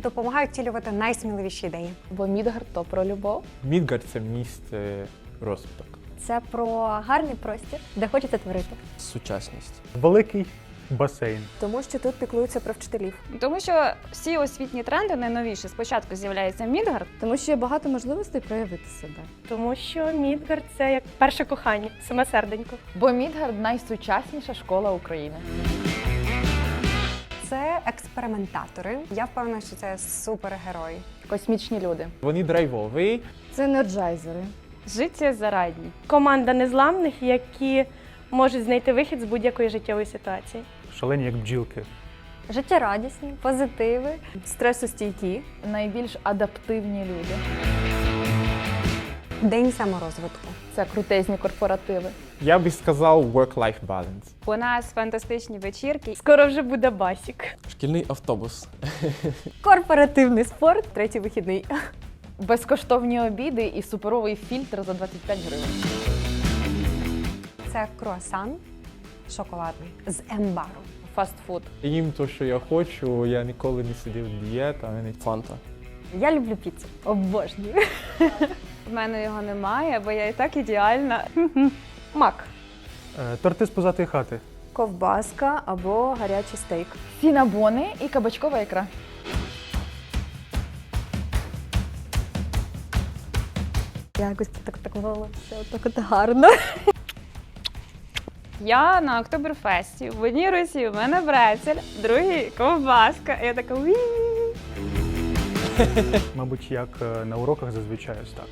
допомагає втілювати найсміливіші ідеї. Бо Мідгард то про любов. Мідгард це місце розпиток. Це про гарний простір, де хочеться творити. Сучасність. Великий басейн. Тому що тут піклуються про вчителів. Тому що всі освітні тренди найновіші спочатку з'являється Мідгард, Тому що є багато можливостей проявити себе. Тому що Мідгард це як перше кохання, саме серденько. Бо Мідгард найсучасніша школа України. Експериментатори. Я впевнена, що це супергерої. Космічні люди. Вони драйвові, Це енерджайзери. життя зарадні. Команда незламних, які можуть знайти вихід з будь-якої життєвої ситуації. Шалені як бджілки. Життєрадісні, позитиви. Стресостійкі. Найбільш адаптивні люди. День саморозвитку. Це крутезні корпоративи. я би сказав work-life balance. У нас фантастичні вечірки. Скоро вже буде басік. Шкільний автобус. Корпоративний спорт. Третій вихідний. Безкоштовні обіди і суперовий фільтр за 25 гривень. Це круасан шоколадний з ембару. Фастфуд. Їм то, що я хочу, я ніколи не сидів дієтами. Фанта. Я люблю піцу. Обожнюю. В мене його немає, бо я і так ідеальна. Мак. Е, Торти з позатої хати. Ковбаска або гарячий стейк. Сінабони і кабачкова ікра. Якось так так волосся, отак от гарно. Я на Октоберфесті. В одній руці у мене брецель, в другій ковбаска. І я така уі. Мабуть, як е, на уроках зазвичай ось так.